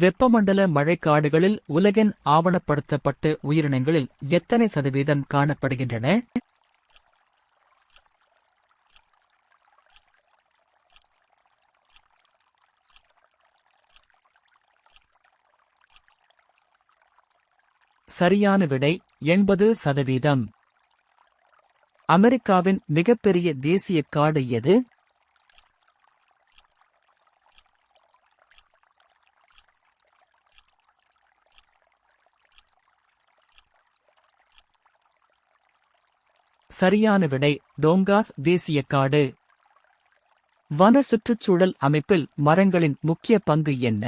வெப்பமண்டல மழைக்காடுகளில் உலகின் ஆவணப்படுத்தப்பட்ட உயிரினங்களில் எத்தனை சதவீதம் காணப்படுகின்றன? சரியான விடை எண்பது சதவீதம். அமெரிக்காவின் மிகப்பெரிய தேசிய காடு எது? சரியான விடை டோங்காஸ் தேசிய காடு. வன சுற்றுச்சூழல் அமைப்பில் மரங்களின் முக்கிய பங்கு என்ன?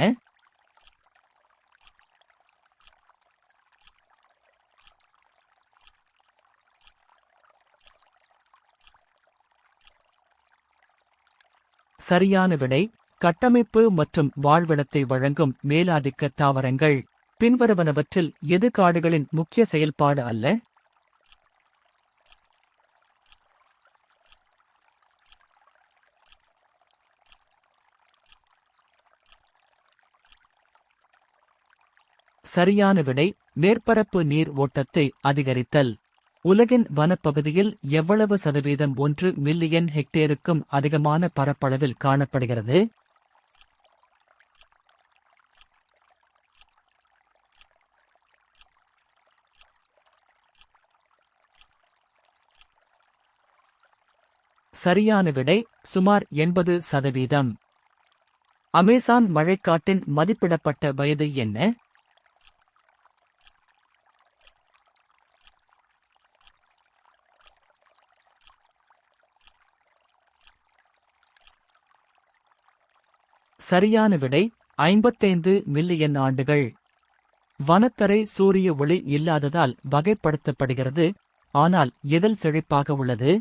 சரியான விடை கட்டமைப்பு மற்றும் வாழ்விடத்தை வழங்கும் மேலாதிக்க தாவரங்கள். பின்வருவனவற்றில் எது காடுகளின் முக்கிய செயல்பாடு அல்ல? சரியான விடை மேற்பரப்பு நீர் ஓட்டத்தை அதிகரித்தல். உலகின் வனப்பகுதியில் எவ்வளவு சதவீதம் ஒன்று மில்லியன் ஹெக்டேருக்கும் அதிகமான பரப்பளவில் காணப்படுகிறது? சரியான விடை சுமார் எண்பது சதவீதம். அமேசான் மழைக்காட்டின் மதிப்பிடப்பட்ட வயது என்ன? சரியான விடை ஐம்பத்தைந்து மில்லியன் ஆண்டுகள். வனத்தரை சூரிய ஒளி இல்லாததால் வகைப்படுத்தப்படுகிறது. ஆனால் எதில் செழிப்பாக உள்ளது?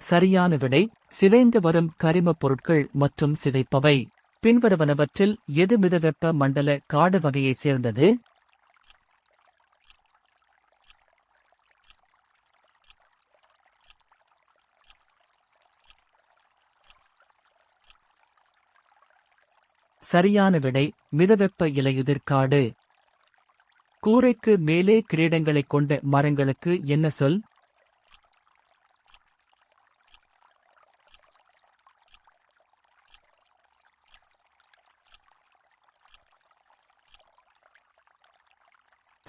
சரியான விடை சிதைந்து வரும் கரிமப் பொருட்கள் மற்றும் சிதைப்பவை. பின்வருவனவற்றில் எது மிதவெப்ப மண்டல காடு வகையைச் சேர்ந்தது? சரியான விடை மிதவெப்ப இலையுதிர் காடு. கூரைக்கு மேலே கிரீடங்களைக் கொண்ட மரங்களுக்கு என்ன சொல்?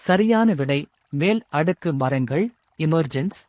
சரியான விடை மேல் அடுக்கு மரங்கள் இமர்ஜென்ஸ்